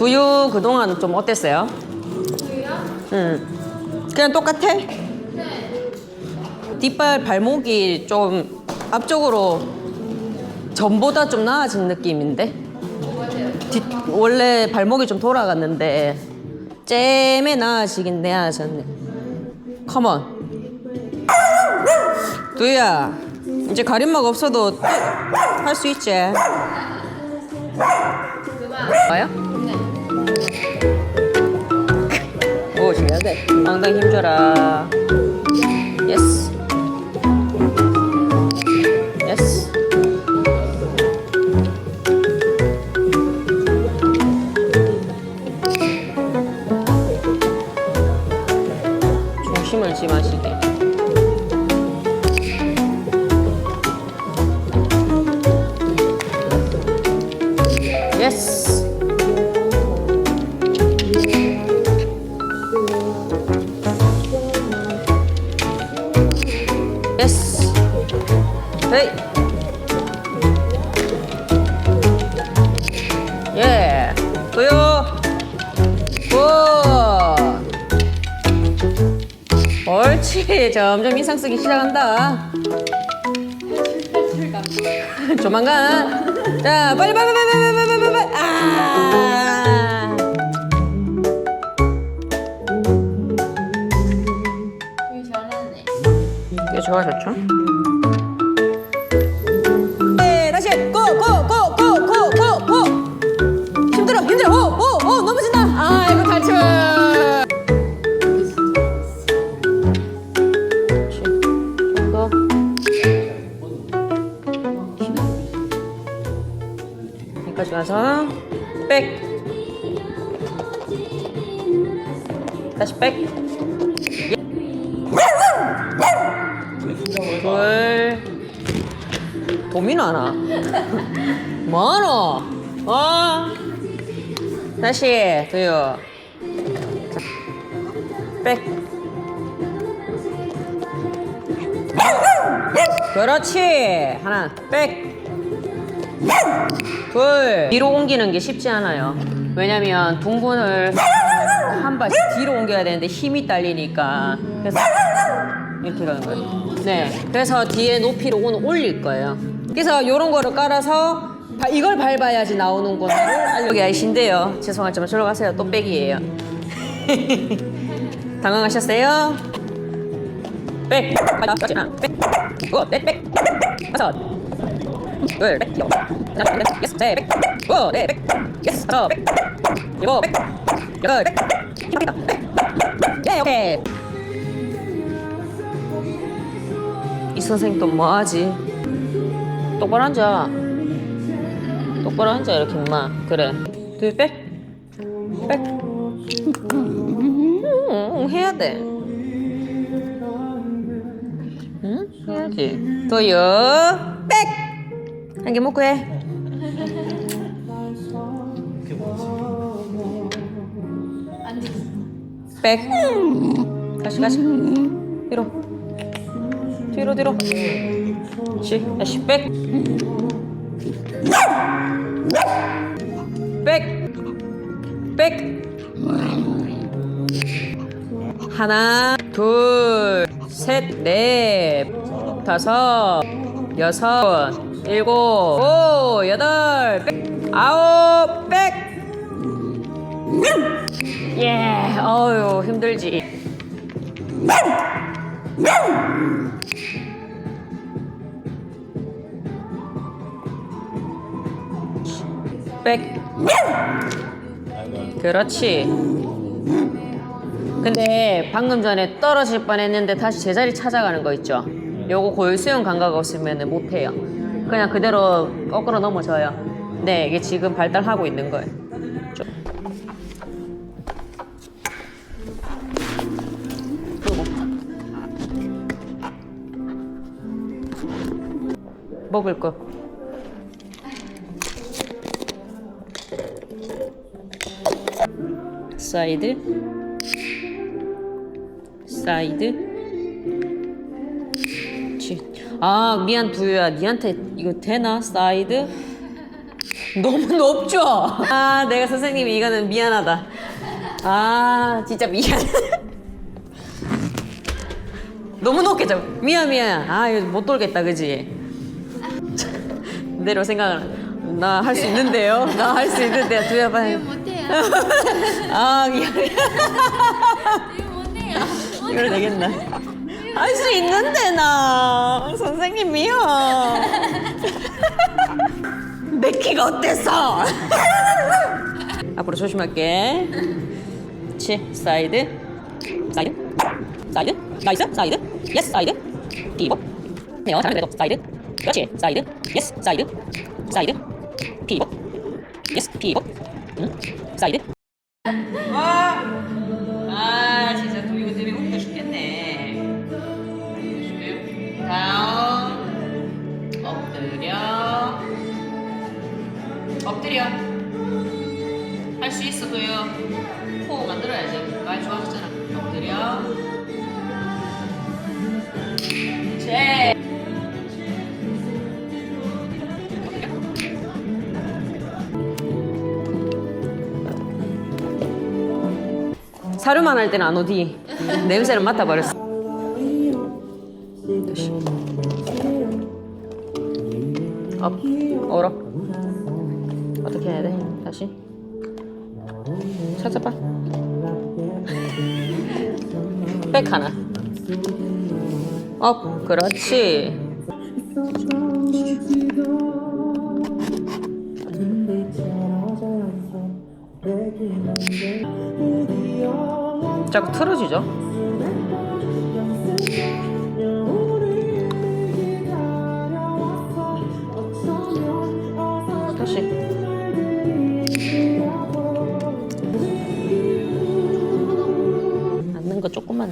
두유 그동안 좀 어땠어요? 응. 그냥 똑같아? 뒷발 발목이 좀 앞쪽으로 전보다 좀 나아진 느낌인데? 뒷, 원래 발목이 좀 돌아갔는데 잼에 나아지긴 나아졌네. 컴온. 두야 이제 가림막 없어도 할 수 있지. 와요? 오 잘해야 돼. 엉덩이 힘줘라. 예스. 예스. 중심을 지마시게. 예스. 옳지. 점점 인상 쓰기 시작한다. 조만간. 자, 빨리, 빨리, 빨리, 빨리, 빨리, 빨리, 빨리. 아. 잘하네. 이게 좋아졌죠? 여기까지 가서 백. 다시 백. 둘. 도미노 하나. 뭐하노? 어? 다시. 두유. 백. 그렇지. 하나. 백 둘 뒤로 옮기는 게 쉽지 않아요 왜냐면 둥근을 한 발씩 뒤로 옮겨야 되는데 힘이 딸리니까 그래서 이렇게 가는 거예요. 네. 그래서 뒤에 높이를 오늘 올릴 거예요. 그래서 이런 거를 깔아서 바- 이걸 밟아야지 나오는 거를 알려기 아이신데요. 죄송하지만 저로 가세요. 또 백이에요. 당황하셨어요? 백. 하나, 백. 오, 넷, 백. 다섯. 둘. 이 선생 또 뭐하지? 똑바로 앉아. 똑바로 앉아 이렇게 임마. 그래. 둘 백. 백. 음, 해야 돼. 응? 해야지. 더요. 백. 한 개 먹고 해. 백. 다시 다시. 뒤로. 뒤로 뒤로. 시 다시 백. 백. 백. 하나, 둘, 셋, 넷, 다섯, 여섯, 일곱, 오, 여덟, 백, 아홉, 백. 예, 어유 힘들지. 백. 그렇지. 근데 방금 전에 떨어질 뻔했는데 다시 제자리 찾아가는 거 있죠. 요거 고유 수용 감각 없으면 못해요. 그냥 그대로 거꾸로 넘어져요. 네, 이게 지금 발달하고 있는 거예요. 먹을 거. 사이드 사이드 치. 아 미안 두유야 니한테 이거 되나 사이드 너무 높죠? 아, 내가 선생님이 이거는 미안하다. 아, 진짜 미안. 너무 높게 잡. 미안 미안. 아, 이거 못 돌겠다, 그지? 내로 생각을. 나 할 수 있는데요. 나 할 수 있는데요. 두야 봐. 이거 못해요. 아, 미안해. 이거 못해요. 이걸 되겠나? 할 수 있는데 나. 선생님 미안. 내 키가 어땠어? 앞으로 조심할게. 치? 사이드. 사이드. 사이드? 나이스? 사이드? 예스 사이드. 피벗 네요 잘해 그래도 사이드. 그렇지. 사이드. 예스 사이드. 사이드. 피벗 예스 피벗 응? 사이드. 아 엎드려. 할 수 있어 도요. 호흡 만들어야지. 말 좋아하시잖아. 엎드려. 제 사료만 할 때는 안 오디. 냄새를 맡아버렸어. 업 얼어 어떻게 해야 돼? 다시? 찾아봐. 백 하나. 업 그렇지. 자꾸 틀어지죠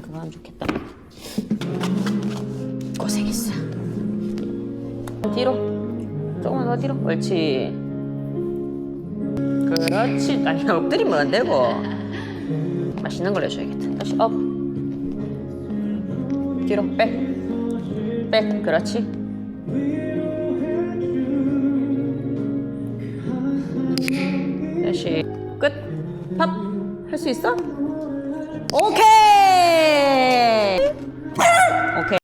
그거 하면 좋겠다. 고생했어. 뒤로? 조금만 더 뒤로? 옳지. 그렇지. 아니 엎드리면 안 되고. 맛있는 걸 해줘야겠다. 다시 업. 뒤로 백 백 그렇지. 다시 끝. 팝. 할 수 있어? 오케이.